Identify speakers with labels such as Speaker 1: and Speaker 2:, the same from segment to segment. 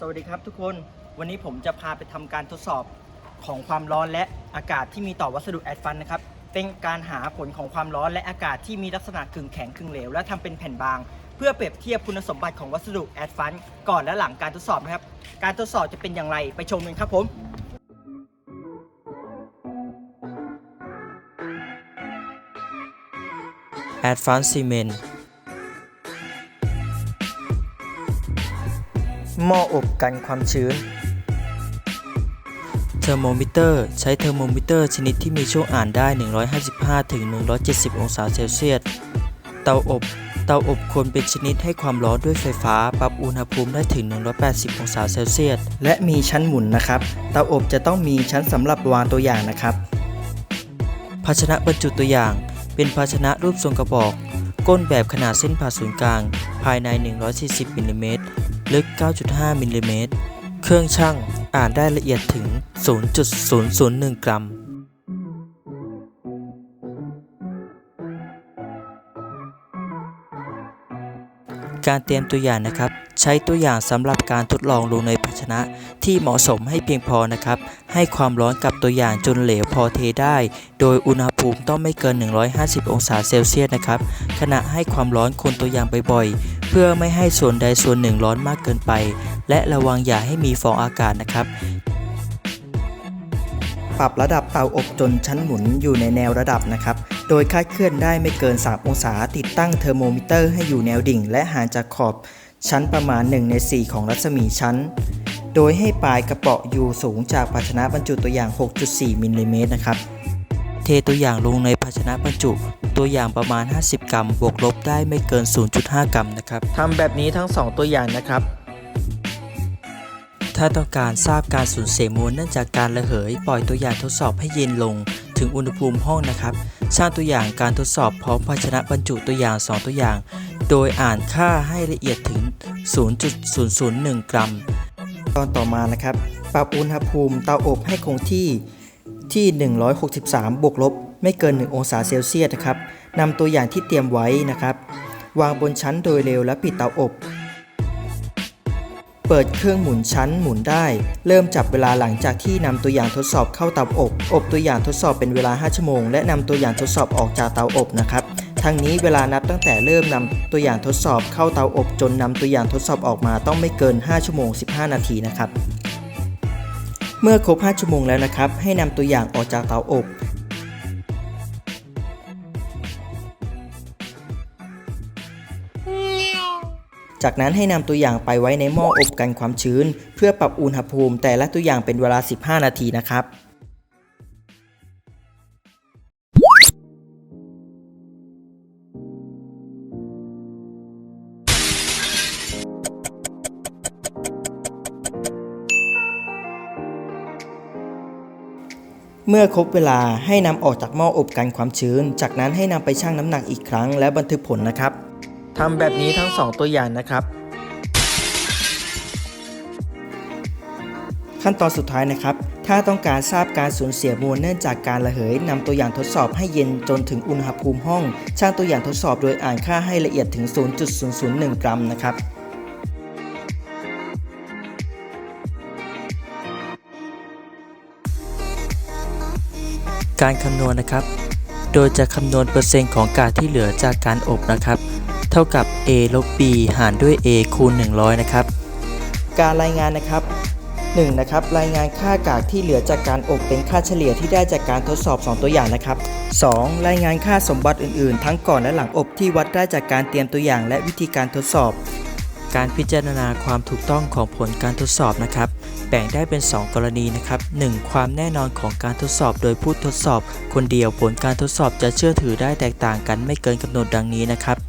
Speaker 1: สวัสดีครับทุกคนวันนี้ผมจะพาไปทำการทดสอบของความร้อนและอากาศที่มีต่อวัสดุแอดฟันนะครับเป็นการหาผลของความร้อนและอากาศที่มีลักษณะกึ่งแข็งกึ่งเหลวและทำเป็นแผ่นบาง เพื่อเปรียบเทียบคุณสมบัติของวัสดุแอดฟันก่อนและหลังการทดสอบนะครับ การทดสอบจะเป็นอย่างไรไปชมกันครับผม
Speaker 2: Advanced Cement
Speaker 1: หม้ออบกันความชื้น
Speaker 2: เทอร์โมมิเตอร์ ใช้เทอร์โมมิเตอร์ชนิดที่มีช่วงอ่านได้ 155ถึง170 องศาเซลเซียส เตาอบ เตาอบควรเป็นชนิดให้ความร้อนด้วยไฟฟ้า ปรับอุณหภูมิได้ถึง 180 องศาเซลเซียส
Speaker 1: และมีชั้นหมุนนะครับ เตาอบจะต้องมีชั้นสำหรับวางตัวอย่างนะครับ
Speaker 2: ภาชนะบรรจุตัวอย่าง เป็นภาชนะรูปทรงกระบอก ก้นแบบขนาดเส้นผ่าศูนย์กลาง ภายใน 140มิลลิเมตร ลึก 9.5มิลลิเมตร เครื่องช่างอ่านได้ละเอียดถึง 0.001 กรัม การเตรียมตัวอย่างนะครับ ใช้ตัวอย่างสำหรับการทดลองลงในภาชนะที่เหมาะสมให้เพียงพอนะครับ ให้ความร้อนกับตัวอย่างจนเหลวพอเทได้ โดยอุณหภูมิต้องไม่เกิน 150 องศาเซลเซียสนะครับ ขณะให้ความร้อนคนตัวอย่างบ่อยๆ เพื่อไม่ให้ส่วนใดส่วนหนึ่งร้อนมากเกินไป และระวังอย่าให้มีฟองอากาศนะครับ
Speaker 1: ปรับระดับเตาอบจนชั้นหมุนอยู่ในแนวระดับนะครับ โดยคาดเคลื่อนได้ไม่เกิน 3 องศา ติดตั้งเทอร์โมมิเตอร์ให้อยู่แนวดิ่ง และห่างจากขอบชั้นประมาณ 1 ใน 4 ของรัศมีชั้น โดยให้ปลายกระเปาะอยู่สูงจากภาชนะบรรจุตัวอย่าง 6.4 มิลลิเมตรนะครับ
Speaker 2: เทตัวอย่างลงในภาชนะบรรจุ ตัวอย่างประมาณ 50 กรัม บวกลบได้ไม่เกิน 0.5 กรัมนะครับ
Speaker 1: ทำแบบนี้ทั้ง 2 ตัวอย่างนะครับ
Speaker 2: ถ้าต้องการทราบการสูญเสียมวลเนื่องจากการระเหย ปล่อยตัวอย่างทดสอบให้เย็นลงถึงอุณหภูมิห้องนะครับสร้างตัวอย่างการทดสอบพร้อมภาชนะบรรจุตัวอย่าง 2 ตัวอย่าง โดยอ่านค่าให้ละเอียดถึง 0.001 กรัม
Speaker 1: ตอนต่อมานะครับ ปรับอุณหภูมิเตาอบให้คงที่ที่ 163 บวกลบ ไม่เกิน 1 องศาเซลเซียสนะครับนำตัวอย่างที่เตรียมไว้นะครับ วางบนชั้นโดยเร็วและปิดเตาอบ เปิดเครื่องหมุนชั้นหมุนได้ เริ่มจับเวลาหลังจากที่นำตัวอย่างทดสอบเข้าเตาอบ อบตัวอย่างทดสอบเป็นเวลา 5 ชั่วโมง และนำตัวอย่างทดสอบออกจากเตาอบนะครับทั้งนี้เวลานับตั้งแต่เริ่มนำตัวอย่างทดสอบเข้าเตาอบจนนำตัวอย่างทดสอบออกมาต้องไม่เกิน 5 ชั่วโมง 15 นาทีนะครับ เมื่อครบ 5 ชั่วโมงแล้วนะครับ ให้นำตัวอย่างออกจากเตาอบ จากนั้นให้นำตัวอย่างไปไว้ในหม้ออบกันความชื้น เพื่อปรับอุณหภูมิ แต่ละตัวอย่างเป็นเวลา 15 นาทีนะครับเมื่อครบเวลาให้นำออกจากหม้ออบกันความชื้น จากนั้นให้นำไปชั่งน้ำหนักอีกครั้งและบันทึกผลนะครับ ทำแบบนี้ทั้ง 2 ตัวอย่างนะครับ ขั้นตอนสุดท้ายนะครับ ถ้าต้องการทราบการสูญเสียมวลเนื่องจากการระเหยนำตัวอย่างทดสอบให้เย็นจนถึงอุณหภูมิห้อง ช่างตัวอย่างทดสอบโดยอ่านค่าให้ละเอียดถึง 0.001 กรัมนะครับ
Speaker 2: การคำนวณนะครับ โดยจะคำนวณเปอร์เซ็นต์ของกากที่เหลือจากการอบนะครับ เท่ากับ a ลบ b หารด้วย a คูณ 100 นะครับ
Speaker 1: การรายงานนะครับ 1. นะครับ รายงานค่ากากที่เหลือจากการอบเป็นค่าเฉลี่ยที่ได้จากการทดสอบ 2 ตัวอย่างนะครับ 2. รายงานค่าสมบัติอื่นๆ ทั้งก่อนและหลังอบที่วัดได้จากการเตรียมตัวอย่างและวิธีการทดสอบ
Speaker 2: การพิจารณาความถูกต้องของผลการทดสอบนะครับ แบ่งได้เป็น 2 กรณีนะครับ 1. ความแน่นอนของการทดสอบโดยผู้ทดสอบ คนเดียวผลการทดสอบจะเชื่อถือได้แตกต่างกันไม่เกินกำหนดดังนี้นะครับ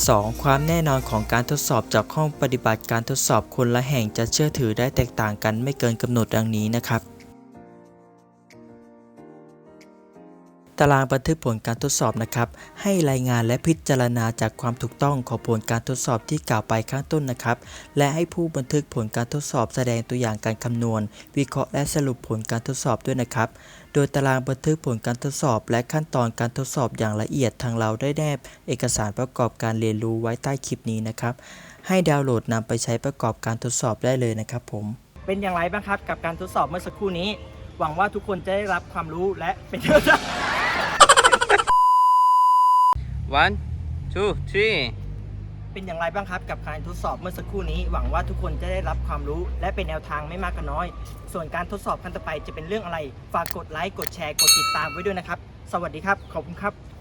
Speaker 2: 2. ความแน่นอนของการทดสอบจากห้องปฏิบัติการทดสอบคนละแห่งจะเชื่อถือได้แตกต่างกันไม่เกินกำหนดดังนี้นะครับ ตารางบันทึกผลการทดสอบนะครับ ให้รายงานและพิจารณาจากความถูกต้องของผลการทดสอบที่กล่าวไปข้างต้นนะครับ และให้ผู้บันทึกผลการทดสอบแสดงตัวอย่างการคำนวณ วิเคราะห์และสรุปผลการทดสอบด้วยนะครับ โดยตารางบันทึกผลการทดสอบ และขั้นตอนการทดสอบอย่างละเอียดทางเราได้แนบ เอกสารประกอบการเรียนรู้ไว้ใต้คลิปนี้นะครับ ให้ดาวน์โหลดนำไปใช้ประกอบการทดสอบได้เลยนะครับผม
Speaker 1: เป็นอย่างไรบ้างครับกับการทดสอบเมื่อสักครู่นี้ หวังว่าทุกคนจะได้รับความรู้และเป็น
Speaker 3: One, two, three.
Speaker 1: เป็นอย่างไรบ้างครับกับการทดสอบเมื่อสักครู่นี้ หวังว่าทุกคนจะได้รับความรู้ และเป็นแนวทางไม่มากก็น้อย ส่วนการทดสอบขั้นต่อไปจะเป็นเรื่องอะไร ฝากกดไลค์กดแชร์กดติดตามไว้ด้วยนะครับ สวัสดีครับ ขอบคุณครับ